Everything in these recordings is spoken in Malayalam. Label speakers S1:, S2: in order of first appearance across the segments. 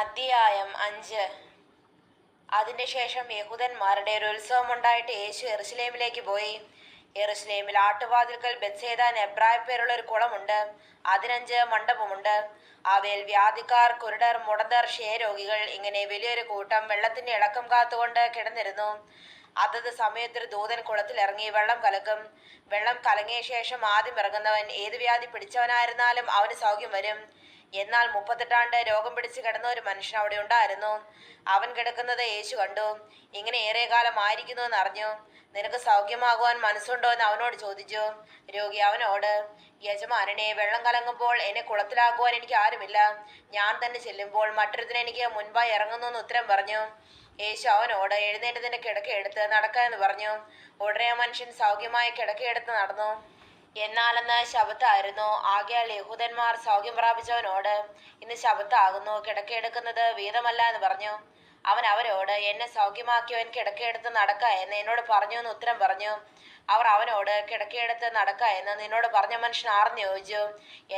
S1: അധ്യായം അഞ്ച്. അതിന്റെ ശേഷം യഹൂദന്മാരുടെ ഒരു ഉത്സവമുണ്ടായിട്ട് യേശു എറുസലേമിലേക്ക് പോയി. എറുസലേമിൽ ആട്ടുവാതിൽക്കൽ ബെത്സേദ എബ്രായ പേരുള്ള ഒരു കുളമുണ്ട്. അതിനഞ്ച് മണ്ഡപമുണ്ട്. അവയിൽ വ്യാധിക്കാർ കുരുടർ മുടന്തർ ക്ഷയരോഗികൾ ഇങ്ങനെ വലിയൊരു കൂട്ടം വെള്ളത്തിന്റെ ഇളക്കം കാത്തുകൊണ്ട് കിടന്നിരുന്നു. അതത് സമയത്തൊരു ദൂതൻ കുളത്തിൽ ഇറങ്ങി വെള്ളം കലക്കും. വെള്ളം കലങ്ങിയ ശേഷം ആദ്യം ഇറങ്ങുന്നവൻ ഏത് വ്യാധി പിടിച്ചവനായിരുന്നാലും അവന് സൗഖ്യം വരും. എന്നാൽ മുപ്പത്തെട്ടാണ്ട് രോഗം പിടിച്ച് കിടന്ന ഒരു മനുഷ്യൻ അവിടെ ഉണ്ടായിരുന്നു. അവൻ കിടക്കുന്നത് യേശു കണ്ടു. ഇങ്ങനെ ഏറെ കാലം ആയിരിക്കുന്നു എന്ന് അറിഞ്ഞു നിനക്ക് സൗഖ്യമാകുവാൻ മനസ്സുണ്ടോ എന്ന് അവനോട് ചോദിച്ചു. രോഗി അവനോട് യജമാനനെ വെള്ളം കലങ്ങുമ്പോൾ എന്നെ കുളത്തിലാക്കുവാൻ എനിക്ക് ആരുമില്ല. ഞാൻ തന്നെ ചെല്ലുമ്പോൾ മറ്റൊരുത്തിന് എനിക്ക് മുൻപായി ഇറങ്ങുന്നു എന്ന് ഉത്തരം പറഞ്ഞു. യേശു അവനോട് എഴുന്നേറ്റ് നിന്റെ കിടക്കയെടുത്ത് നടക്കാമെന്ന് പറഞ്ഞു. ഉടനെ മനുഷ്യൻ സൗഖ്യമായ കിടക്കയെടുത്ത് നടന്നു. എന്നാലെന്ന് ശബത്തായിരുന്നു ആകയാൽ യഹൂദന്മാർ സൗഖ്യം പ്രാപിച്ചവനോട് ഇന്ന് ശബത്താകുന്നു കിടക്കയെടുക്കുന്നത് വീതമല്ല എന്ന് പറഞ്ഞു. അവൻ അവരോട് എന്നെ സൗഖ്യമാക്കിയവൻ കിടക്കയെടുത്ത് നടക്ക എന്ന് എന്നോട് പറഞ്ഞു എന്ന് ഉത്തരം പറഞ്ഞു. അവർ അവനോട് കിടക്കയെടുത്ത് നടക്ക എന്ന് നിന്നോട് പറഞ്ഞ മനുഷ്യൻ ആർന്ന് ചോദിച്ചു.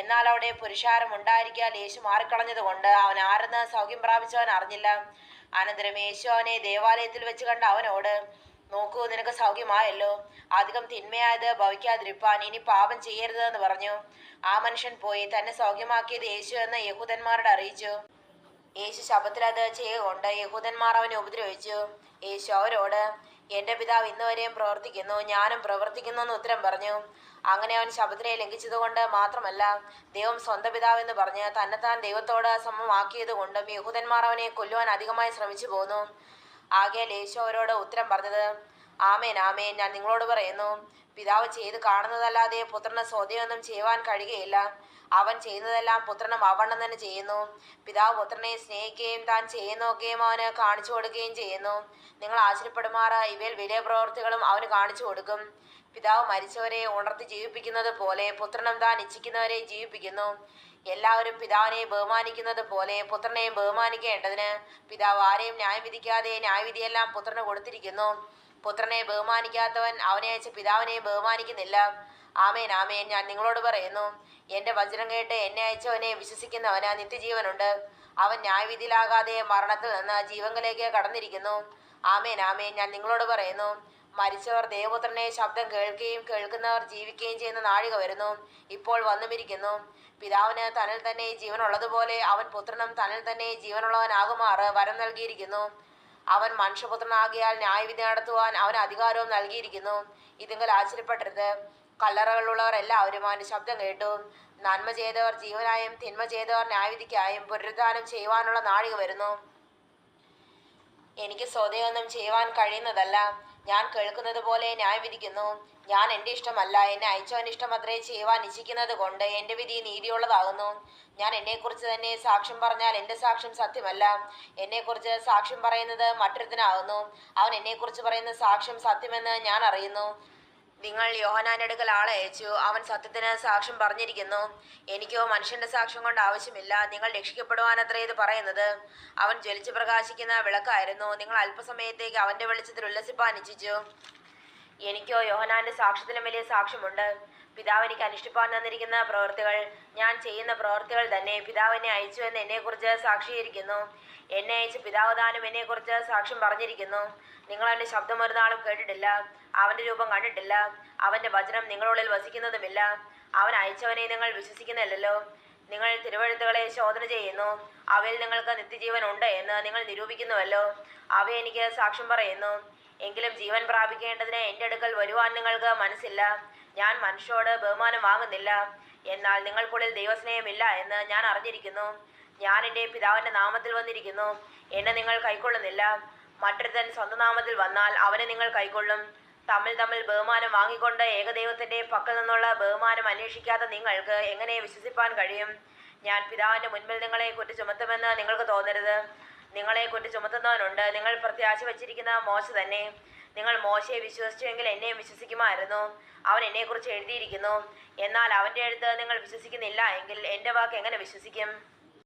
S1: എന്നാൽ അവിടെ പുരുഷാരം ഉണ്ടായിരിക്കാൻ യേശു മാറിക്കളഞ്ഞതുകൊണ്ട് അവൻ ആരെന്ന് സൗഖ്യം പ്രാപിച്ചവൻ അറിഞ്ഞില്ല. അനന്തരം യേശു അവനെ ദേവാലയത്തിൽ വെച്ച് കണ്ട അവനോട് നോക്കൂ നിനക്ക് സൗഖ്യമായല്ലോ. അധികം തിന്മയായത് ഭവിക്കാതിരിപ്പാൻ ഇനി പാപം ചെയ്യരുത് എന്ന് പറഞ്ഞു. ആ മനുഷ്യൻ പോയി തന്നെ സൗഖ്യമാക്കിയത് യേശു എന്ന് യഹൂദന്മാരോട് അറിയിച്ചു. യേശു ശബത്തിൽ അത് ചെയ്യുകൊണ്ട് യഹൂദന്മാർ അവനെ ഉപദ്രവിച്ചു. യേശു അവരോട് എന്റെ പിതാവ് ഇന്നുവരെയും പ്രവർത്തിക്കുന്നു ഞാനും പ്രവർത്തിക്കുന്നു എന്ന് ഉത്തരം പറഞ്ഞു. അങ്ങനെ അവൻ ശബത്തിനെ ലംഘിച്ചതുകൊണ്ട് മാത്രമല്ല ദൈവം സ്വന്തം പിതാവെന്ന് പറഞ്ഞ് തന്നെത്താൻ ദൈവത്തോട് സമമാക്കിയത് കൊണ്ടും യഹൂദന്മാർ അവനെ കൊല്ലുവാൻ അധികമായി ശ്രമിച്ചു പോന്നു. ആകയാൽ യേശു അവരോട് ഉത്തരം പറഞ്ഞത് ആമേൻ ആമേൻ ഞാൻ നിങ്ങളോട് പറയുന്നു പിതാവ് ചെയ്ത് കാണുന്നതല്ലാതെ പുത്രന് സ്വതയൊന്നും ചെയ്യുവാൻ കഴിയുകയില്ല. അവൻ ചെയ്യുന്നതെല്ലാം പുത്രനും അവണ്ണം തന്നെ ചെയ്യുന്നു. പിതാവ് പുത്രനെ സ്നേഹിക്കുകയും താൻ ചെയ്യുന്നൊക്കെയും അവന് കാണിച്ചു കൊടുക്കുകയും ചെയ്യുന്നു. നിങ്ങൾ ആശ്ചര്യപ്പെടുമാറ് ഇവയിൽ വലിയ പ്രവൃത്തികളും അവന് കാണിച്ചു കൊടുക്കും. പിതാവ് മരിച്ചവരെ ഉണർത്തി ജീവിപ്പിക്കുന്നത് പോലെ പുത്രനും താൻ ഇച്ഛിക്കുന്നവരെ ജീവിപ്പിക്കുന്നു. എല്ലാവരും പിതാവിനെ ബഹുമാനിക്കുന്നത് പോലെ പുത്രനെയും ബഹുമാനിക്കേണ്ടതിന് പിതാവ് ആരെയും ന്യായം വിധിക്കാതെ ന്യായവിധിയെല്ലാം പുത്രന് കൊടുത്തിരിക്കുന്നു. പുത്രനെ ബഹുമാനിക്കാത്തവൻ അവനെ അയച്ച പിതാവിനെ ബഹുമാനിക്കുന്നില്ല. ആമേൻ ആമേൻ. ഞാൻ നിങ്ങളോട് പറയുന്നു എന്റെ വചനം കേട്ട് എന്നെ അയച്ചവനെ വിശ്വസിക്കുന്നവന് നിത്യജീവനുണ്ട്. അവൻ ന്യായവിധിയിലാകാതെ മരണത്തിൽ നിന്ന് ജീവങ്ങളിലേക്ക് കടന്നിരിക്കുന്നു. ആമേൻ ആമേൻ. ഞാൻ നിങ്ങളോട് പറയുന്നു മരിച്ചവർ ദേവപുത്രനെ ശബ്ദം കേൾക്കുകയും കേൾക്കുന്നവർ ജീവിക്കുകയും ചെയ്യുന്ന നാഴിക വരുന്നു. ഇപ്പോൾ വന്നുമിരിക്കുന്നു. പിതാവിന് തന്നിൽ തന്നെ ജീവനുള്ളതുപോലെ അവൻ പുത്രനും തന്നിൽ തന്നെ ജീവനുള്ളവനാകുമാറ് വരം നൽകിയിരിക്കുന്നു. അവൻ മനുഷ്യപുത്രനാകിയാൽ ന്യായവിധി നടത്തുവാൻ അവന് അധികാരവും നൽകിയിരിക്കുന്നു. ഇതിങ്കൽ ആശ്ചര്യപ്പെടരുത് കല്ലറകളുള്ളവർ എല്ലാവരും അവന് ശബ്ദം കേട്ടു. നന്മ ചെയ്തവർ ജീവനായും തിന്മ ചെയ്തവർ ന്യായവിധിക്കായും പുനരുദ്ധാനം ചെയ്യുവാനുള്ള നാഴിക വരുന്നു. എനിക്ക് സ്വതയൊന്നും ചെയ്യുവാൻ കഴിയുന്നതല്ല. ഞാൻ കേൾക്കുന്നത് പോലെ ന്യായം വിധിക്കുന്നു. ഞാൻ എന്റെ ഇഷ്ടമല്ല. എന്നെ അയച്ചവൻ ഇഷ്ടം അത്രേ ചെയ്യുവാൻ ഇച്ഛിക്കുന്നത് കൊണ്ട് എന്റെ വിധി നീതിയുള്ളതാകുന്നു. ഞാൻ എന്നെക്കുറിച്ച് തന്നെ സാക്ഷ്യം പറഞ്ഞാൽ എന്റെ സാക്ഷ്യം സത്യമല്ല. എന്നെക്കുറിച്ച് സാക്ഷ്യം പറയുന്നത് മറ്റൊരുത്തനാകുന്നു. അവൻ എന്നെക്കുറിച്ച് പറയുന്ന സാക്ഷ്യം സത്യമെന്ന് ഞാൻ അറിയുന്നു. നിങ്ങൾ യോഹനാനെടുക്കൽ ആളെ അയച്ചു. അവൻ സത്യത്തിന് സാക്ഷ്യം പറഞ്ഞിരിക്കുന്നു. എനിക്കോ മനുഷ്യന്റെ സാക്ഷ്യം കൊണ്ട് ആവശ്യമില്ല. നിങ്ങൾ രക്ഷിക്കപ്പെടുവാനത്രേ ഇത് പറയുന്നത്. അവൻ ജ്വലിച്ചു പ്രകാശിക്കുന്ന വിളക്കായിരുന്നു. നിങ്ങൾ അല്പസമയത്തേക്ക് അവന്റെ വെളിച്ചത്തിൽ ഉല്ലസിപ്പാൻ ഇച്ഛിച്ചു. എനിക്കോ യോഹനാന്റെ സാക്ഷ്യത്തിലും വലിയ സാക്ഷ്യമുണ്ട്. പിതാവ് എനിക്ക് അനുഷ്ഠിപ്പാൻ തന്നിരിക്കുന്ന പ്രവൃത്തികൾ ഞാൻ ചെയ്യുന്ന പ്രവൃത്തികൾ തന്നെ പിതാവിനെ അയച്ചു എന്ന് എന്നെക്കുറിച്ച് സാക്ഷീകരിക്കുന്നു എന്നെ അയച്ച് പിതാവ് താനും എന്നെക്കുറിച്ച് സാക്ഷ്യം പറഞ്ഞിരിക്കുന്നു. നിങ്ങൾ അവന്റെ ശബ്ദം ഒരു നാളും കേട്ടിട്ടില്ല അവന്റെ രൂപം കണ്ടിട്ടില്ല അവന്റെ വചനം നിങ്ങളുള്ളിൽ വസിക്കുന്നതുമില്ല. അവൻ അയച്ചവനെ നിങ്ങൾ വിശ്വസിക്കുന്നില്ലല്ലോ. നിങ്ങൾ തിരുവഴുത്തുകളെ ശോധന ചെയ്യുന്നു. അവയിൽ നിങ്ങൾക്ക് നിത്യജീവൻ ഉണ്ട് എന്ന് നിങ്ങൾ നിരൂപിക്കുന്നുവല്ലോ. അവ എനിക്ക് സാക്ഷ്യം പറയുന്നു. എങ്കിലും ജീവൻ പ്രാപിക്കേണ്ടതിന് എന്റെ അടുക്കൽ വരുവാൻ നിങ്ങൾക്ക് മനസ്സില്ല. ഞാൻ മനുഷ്യരോട് ബഹുമാനം വാങ്ങുന്നില്ല. എന്നാൽ നിങ്ങൾക്കുള്ളിൽ ദൈവസ്നേഹമില്ല എന്ന് ഞാൻ അറിഞ്ഞിരിക്കുന്നു. ഞാൻ എന്റെ പിതാവിന്റെ നാമത്തിൽ വന്നിരിക്കുന്നു. എന്നെ നിങ്ങൾ കൈക്കൊള്ളുന്നില്ല. മറ്റൊരുത്തൻ സ്വന്തം നാമത്തിൽ വന്നാൽ അവനെ നിങ്ങൾ കൈക്കൊള്ളും. തമ്മിൽ തമ്മിൽ ബഹുമാനം വാങ്ങിക്കൊണ്ട് ഏകദൈവത്തിന്റെ പക്കൽ നിന്നുള്ള ബഹുമാനം അന്വേഷിക്കാത്ത നിങ്ങൾക്ക് എങ്ങനെ വിശ്വസിപ്പാൻ കഴിയും? ഞാൻ പിതാവിന്റെ മുൻപിൽ നിങ്ങളെ കുറ്റ ചുമത്തുമെന്ന് നിങ്ങൾക്ക് തോന്നരുത്. നിങ്ങളെ കുറ്റ ചുമത്തുന്നവനുണ്ട്. നിങ്ങൾ പ്രത്യാശ വച്ചിരിക്കുന്ന മോശ തന്നെ നിങ്ങൾ മോശയെ വിശ്വസിച്ചുവെങ്കിൽ എന്നെയും വിശ്വസിക്കുമായിരുന്നു. അവൻ എന്നെക്കുറിച്ച് എഴുതിയിരിക്കുന്നു. എന്നാൽ അവന്റെ അടുത്ത് നിങ്ങൾ വിശ്വസിക്കുന്നില്ല എങ്കിൽ എന്റെ വാക്ക് എങ്ങനെ വിശ്വസിക്കും?